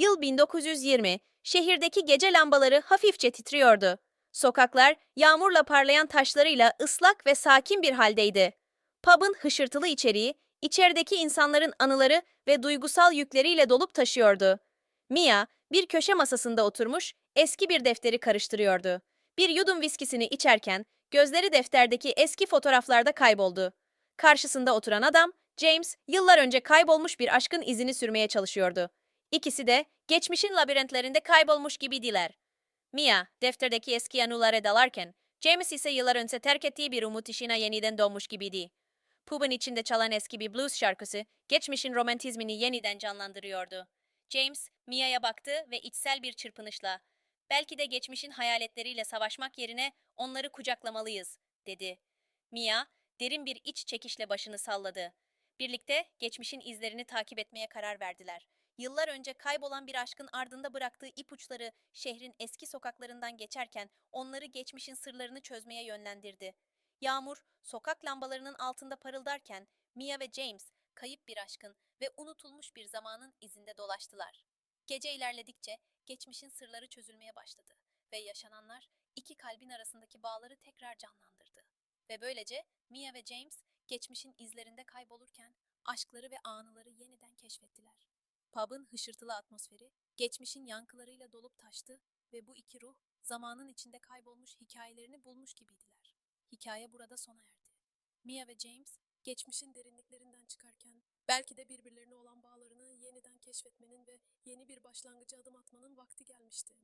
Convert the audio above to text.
Yıl 1920. Şehirdeki gece lambaları hafifçe titriyordu. Sokaklar yağmurla parlayan taşlarıyla ıslak ve sakin bir haldeydi. Pub'ın hışırtılı içeriği, içerideki insanların anıları ve duygusal yükleriyle dolup taşıyordu. Mia, bir köşe masasında oturmuş, eski bir defteri karıştırıyordu. Bir yudum viskisini içerken, gözleri defterdeki eski fotoğraflarda kayboldu. Karşısında oturan adam, James, yıllar önce kaybolmuş bir aşkın izini sürmeye çalışıyordu. İkisi de geçmişin labirentlerinde kaybolmuş gibiydiler. Mia, defterdeki eski anılara dalarken, James ise yıllar önce terk ettiği bir umut işine yeniden doğmuş gibiydi. Pub'un içinde çalan eski bir blues şarkısı, geçmişin romantizmini yeniden canlandırıyordu. James, Mia'ya baktı ve içsel bir çırpınışla, belki de geçmişin hayaletleriyle savaşmak yerine onları kucaklamalıyız, dedi. Mia, derin bir iç çekişle başını salladı. Birlikte geçmişin izlerini takip etmeye karar verdiler. Yıllar önce kaybolan bir aşkın ardında bıraktığı ipuçları şehrin eski sokaklarından geçerken onları geçmişin sırlarını çözmeye yönlendirdi. Yağmur, sokak lambalarının altında parıldarken Mia ve James kayıp bir aşkın ve unutulmuş bir zamanın izinde dolaştılar. Gece ilerledikçe geçmişin sırları çözülmeye başladı ve yaşananlar iki kalbin arasındaki bağları tekrar canlandırdı. Ve böylece Mia ve James geçmişin izlerinde kaybolurken aşkları ve anıları yeniden keşfettiler. Pub'ın hışırtılı atmosferi geçmişin yankılarıyla dolup taştı ve bu iki ruh zamanın içinde kaybolmuş hikayelerini bulmuş gibiydiler. Hikaye burada sona erdi. Mia ve James geçmişin derinliklerinden çıkarken belki de birbirlerine olan bağlarını yeniden keşfetmenin ve yeni bir başlangıca adım atmanın vakti gelmişti.